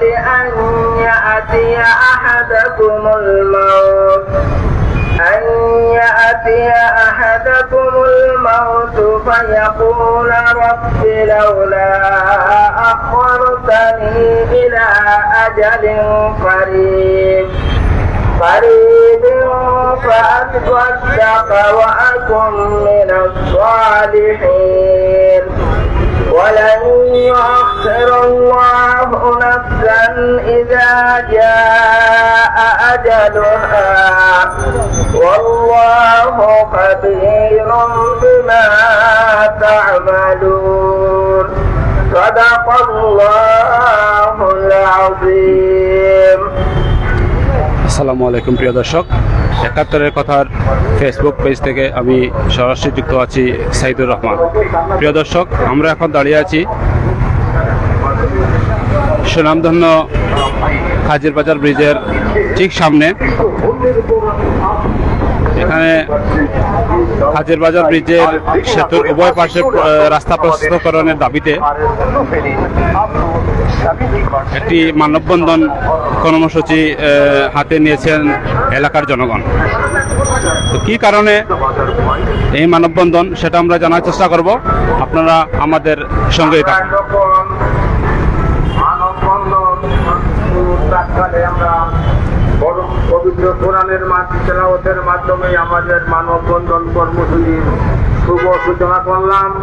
لأن يأتي أحدكم الموت. أن يأتي أحدكم الموت فيقول رب لولا أخرتني إلى أجل قريب. قريب فأصدق وأكن من الصالحين. ولن يؤخر الله نفسا إذا جاء أجلها. والله خبير بما تعملون. صدق الله. আসসালামু আলাইকুম, প্রিয় দর্শক। একাত্তরের কথার ফেসবুক পেজ থেকে আমি সরাসরি যুক্ত আছি সাইদুর রহমান। প্রিয় দর্শক, আমরা এখন দাঁড়িয়ে আছি সুনামধন্য খাজির বাজার ব্রিজের ঠিক সামনে। এখানে হাজির বাজার ব্রিজের সেতুর উভয় পাশে রাস্তা প্রশস্তকরণের দাবিতে একটি মানববন্ধন কর্মসূচি হাতে নিয়েছেন এলাকার জনগণ। তো কি কারণে এই মানববন্ধন সেটা আমরা জানার চেষ্টা করব। আপনারা আমাদের সঙ্গেই থাকুন। পবিত্র কোরআনের মাঝ- মাধ্যমে আমাদের মানববন্ধন কর্মসূচির শুভ সূচনা করলাম।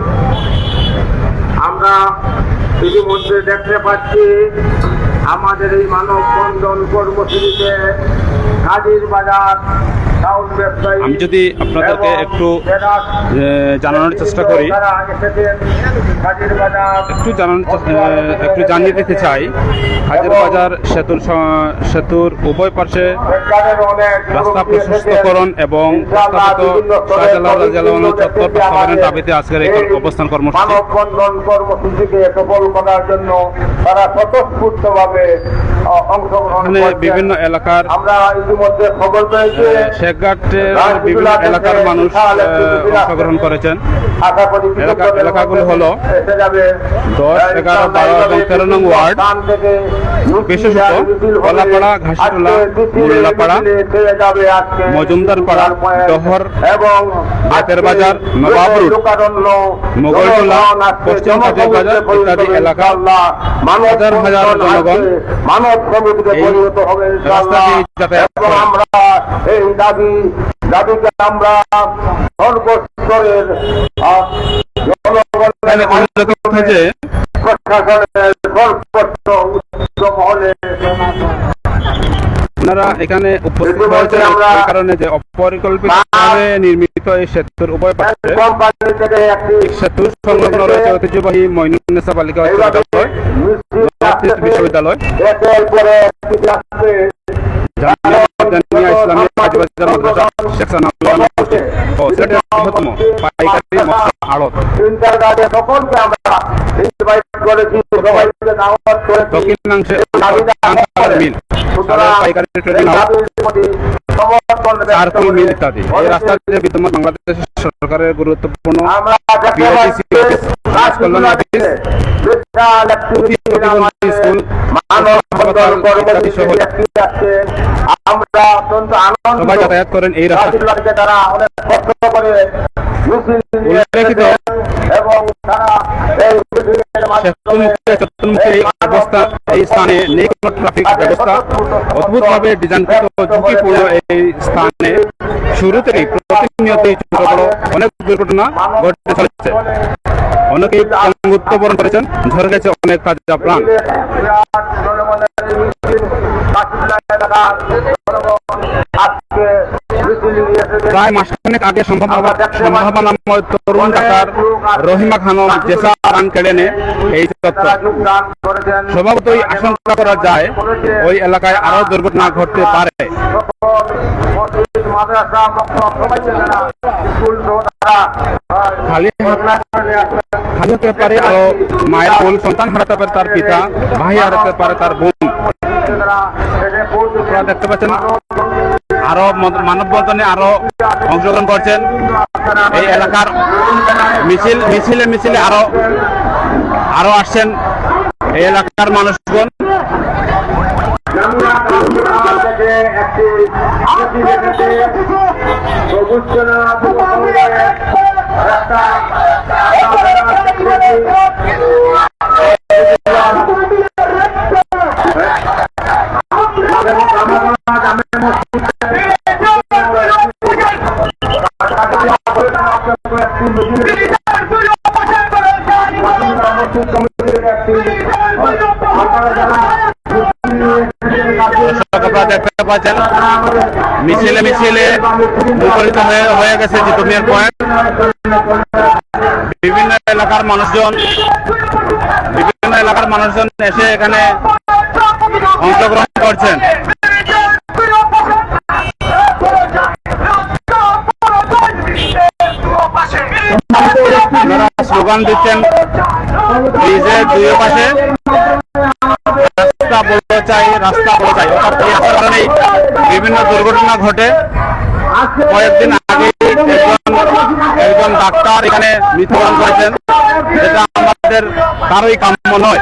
আমরা ইতিমধ্যে দেখতে পাচ্ছি আমাদের এই মানববন্ধন কর্মসূচিতে কাজীর বাজার আমি যদি আপনাদেরকে একটু জানানোর চেষ্টা করি। একটু জানানোর একটু জানিয়ে দিতে চাই। হাজির বাজার সেতুর সেতুর উভয় পাশে রাস্তা প্রশস্তকরণ এবং চত্বর প্রস্তাবনের দাবিতে আজকের এই অবস্থান কর্মসূচি। কর্মসূচিকে সফল করার জন্য তারা অংশগ্রহণ বিভিন্ন এলাকার আমরা ইতিমধ্যে খবর পেয়েছি শেখঘাটের বিভিন্ন এলাকার মানুষ অংশগ্রহণ করেছেন। এলাকাগুলো হলো দশ, এগারো, বারো এবং তেরো নং ওয়ার্ড, বিশেষত কলাপাড়া, ঘাসিটোলা, মোল্লাপাড়া, মিছিলে এসে যাবে আজকে মজুমদার পাড়া, ডহর, এবং বেতের বাজার, নবাব রোড, মোগলটোলা, পশ্চিম কাজের বাজার ইত্যাদি এলাকা, হাজার হাজার জনগণ মানব সমিতিতে পরিণত হবে। ইনশাআল্লাহ। রাস্তা যাতায়াত আমরা এই দাবি দাবিকে আমরা সর্বস্তরের আহ, এখানে জনগণের উল্লেখ করতে যে প্রশাসনের সর্বোচ্চ উচ্চ মহলে আপনারা এখানে উপস্থিত হয়েছেন কারণে যে অপরিকল্পিতভাবে নির্মিত এই সেতুর উভয় পাশে কোম্পানি থেকে একটি এই সেতুর সংলগ্ন রয়েছে ঐতিহ্যবাহী মইনুন্নেসা বালিকা উচ্চ বিদ্যালয় মিছিল নর্থ ইস্ট বিশ্ববিদ্যালয়। একের পরে একটি আসছে জামিয়া ইসলামিয়া কাজীবাজার মাদ্রাসা শেখ ও সিলেটের বৃহত্তম। পাইকারি মশলা আড়ত। ইন্টারনেটে সকলকে আমরা ইনভাইট করেছি। সবাইকে দাওয়াত করেছি দক্ষিণাংশে মিল। পাইকারি ট্রেডিং হাউস মিল ইত্যাদি। এই রাস্তা দিয়ে বিদ্যমান বাংলাদেশ সরকারের গুরুত্বপূর্ণ অফিস, প্রতিবন্ধী স্কুল, মানব সহ। আমরা অত্যন্ত আনন্দ সবাই যাতায়াত করেন এই রাস্তা তারা অনেক কষ্ট করে উল্লেখিত। এবং তারা এই মিছিলের মাধ্যমে সেতুমুখে চতুর্মুখে এই অবস্থা এই স্থানে নেই কোনো ট্রাফিক ব্যবস্থা অদ্ভুতভাবে ডিজাইনকৃত ঝুঁকিপূর্ণ এই স্থানে শুরু থেকেই প্রতিনিয়তই ছোট বড় অনেক দুর্ঘটনা ঘটতে চলেছে। অনেকেই মৃত্যুবরণ করেছেন ঝরে গেছে অনেক তাজা প্রাণ। প্রায় মাসখানেক আগে সম্ভাবনাময় তরুণ ডাক্তার রহিমা খানম জেসা রান কেড়ে এই করেছেন। স্বভাবতই আশঙ্কা করা যায় ওই এলাকায় আরও দুর্ঘটনা ঘটতে পারে। খালি হতে পারে আরও মায়ের কোল সন্তান হারাতে পারে তার পিতা ভাই হারাতে পারে তার বোন। আপনারা দেখতে পাচ্ছেন আরও মদ- মানববন্ধনে আরও অংশগ্রহণ করছেন। এই এলাকার মিছিল মিছিলে মিছিলে আরও আরও আসছেন এই এলাকার মানুষগণ। একটি দেখতে পাচ্ছেন মিছিলে মিছিলে মুখরিত হয়ে হয়ে গেছে জিতুমিয়ার পয়েন্ট বিভিন্ন এলাকার মানুষজন, বিভিন্ন এলাকার মানুষজন এসে এখানে অংশগ্রহণ করছেন। স্লোগান দিচ্ছেন ব্রিজের দুই পাশে। রাস্তা বলতে চাই, রাস্তা বড় চাই। অর্থাৎ বিভিন্ন দুর্ঘটনা ঘটে। কয়েকদিন আগে একজন একজন ডাক্তার এখানে মৃত্যুবরণ করেছেন, যেটা আমাদের কারোই কাম্য নয়।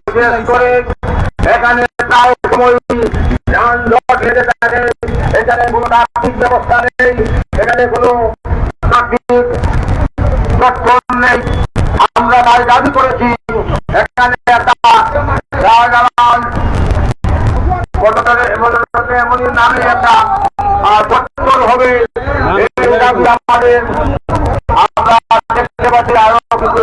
বিশেষ করে এখানে প্রায় সময় যানজট লেগে থাকে। এখানে কোনো ট্রাফিক ব্যবস্থা নেই এখানে কোনো নেই। আমরা তাই দাবি করেছি এখানে একটা এমনই নামে আহ, হবে। এই দাবি আমাদের। আমরা দেখতে পাচ্ছি আরও কিছু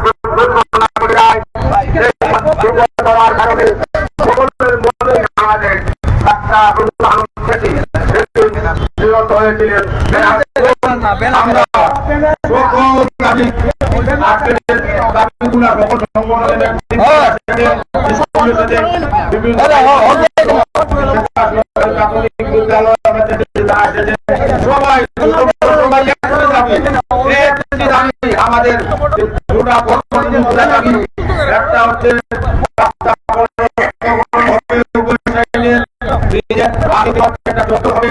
নিহত আমরা সকল দাবি আপনাদের সকল সংগঠনের সবাই সবাই একসাথে যাবে। একটি দাবি আমাদের দুটা দাবি। একটা হচ্ছে আগে একটা হবে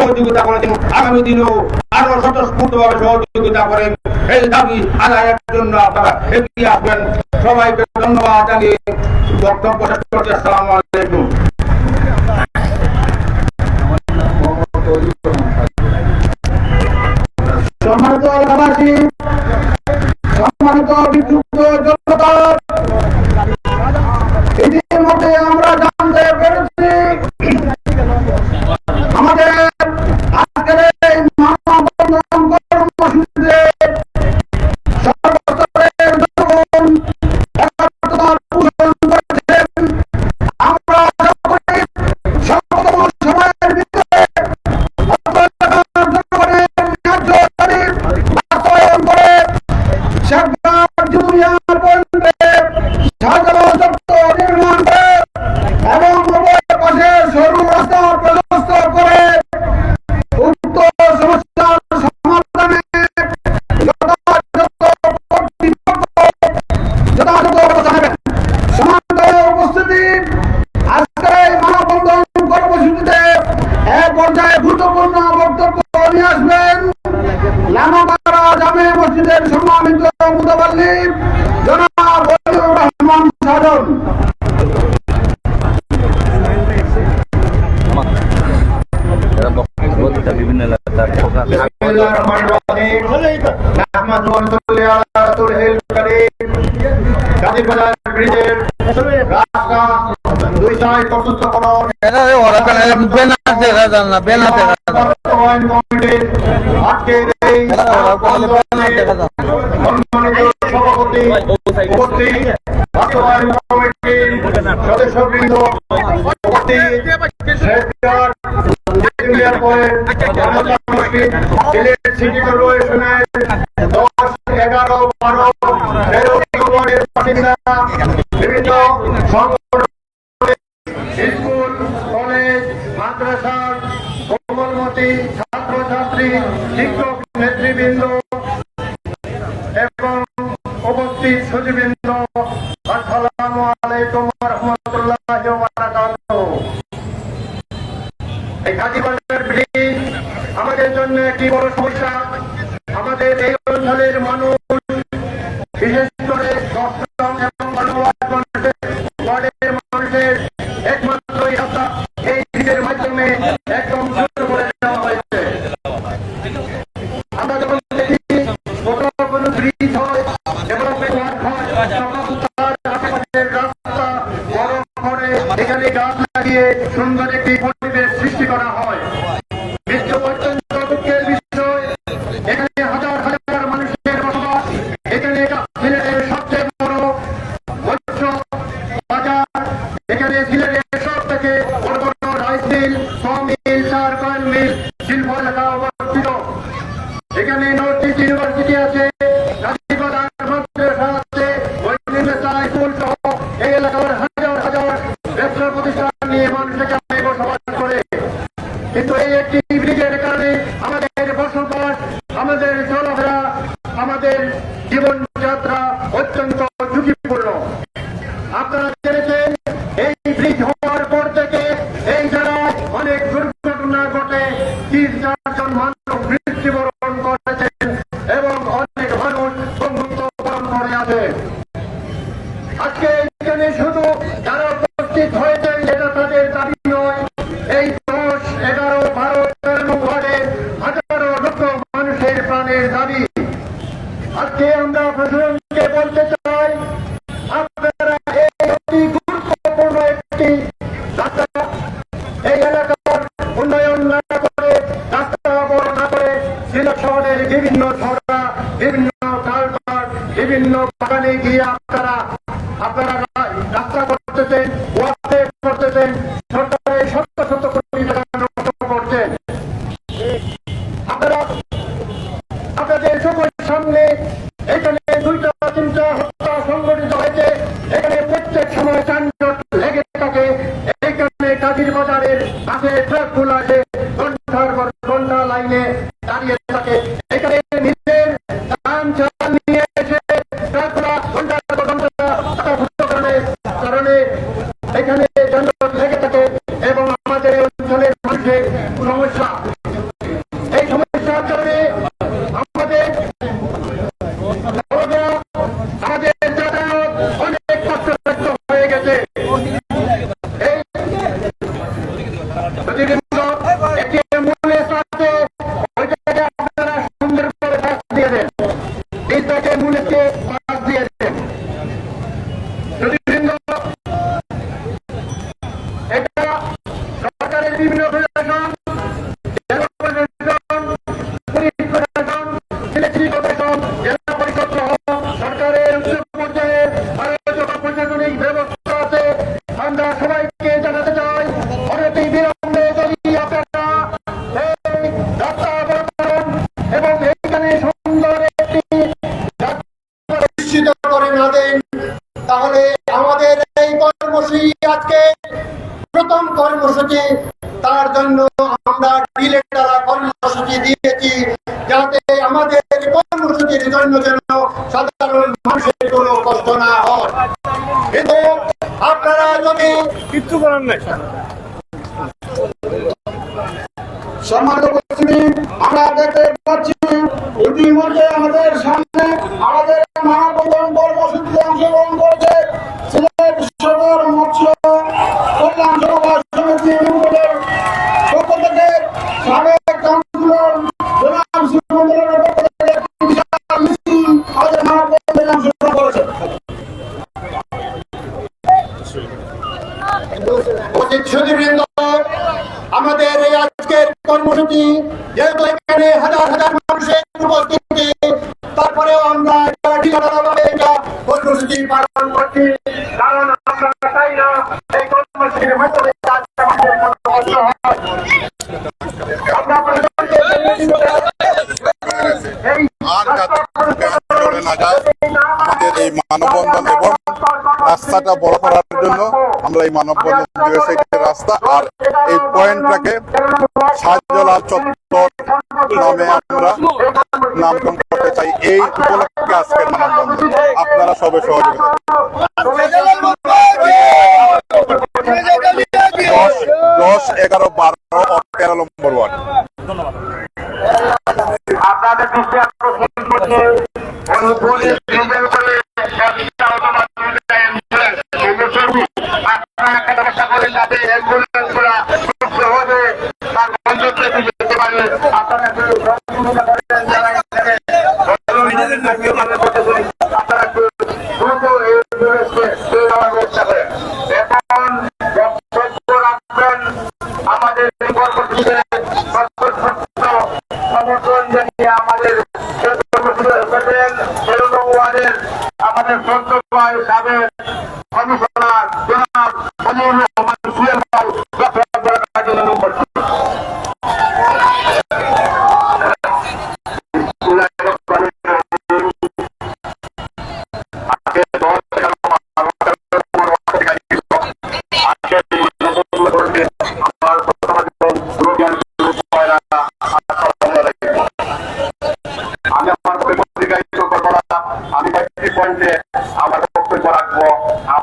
সহযোগিতা করেছেন। আগামী দিনেও আরও স্বতঃস্ফূর্ত ভাবে সহযোগিতা করেন এই দাবি আদায়ের জন্য আপনারা এগিয়ে আসবেন। সবাইকে ধন্যবাদ জানিয়ে বক্তব্য শেষ করছি। আসসালামু আলাইকুম। পর্যায়ে গুরুত্বপূর্ণ বক্তব্য নিয়ে আসবেন জামে মসজিদের সম্মানিত মুতাবাল্লি জনাব ওলিউর রহমান সাজন বিভিন্ন এলাকার প্রকাশ গাজীবাজার ব্রিজের রাস্তা দুই সাইড প্রস্তুতকরণ বাস্তবায়ন কমিটির আজকের এই সভাপতি উপস্থিত বাস্তবায়ন কমিটির সদস্যবৃন্দ উপস্থিত সিটি কর্পোরেশনের একটি বড় সমস্যা। Chile আছে Tapi. তাহলে আমাদের এই কর্মসূচি আজকে প্রথম কর্মসূচি। তার জন্য আমরা ডিলে দ্বারা কর্মসূচি দিয়েছি যাতে আমাদের কর্মসূচির জন্য যেন সাধারণ মানুষের কোন কষ্ট না হয়। কিন্তু আপনারা যদি কিছু করার নাই। মানববন্ধন এবং রাস্তাটা বড় করার জন্য আমরা এই মানববন্ধন দিয়েছি রাস্তা আর এই পয়েন্টটাকে সাহায্যলাল চত্বর নামে আমরা নামকরণ করতে চাই। এই উপলক্ষে আজকের মানববন্ধন। আপনারা সবে সহযোগিতা দশ এগারো, বারো, তেরো নম্বর ওয়ার্ড। ধন্যবাদ আপনাদের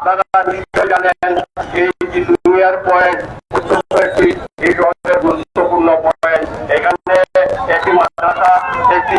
আপনারা নিশ্চয় জানেন এই নিউ ইয়ার পয়েন্ট অত্যন্ত এই ধরনের গুরুত্বপূর্ণ পয়েন্ট এখানে একটি মাদ্রাসা, একটি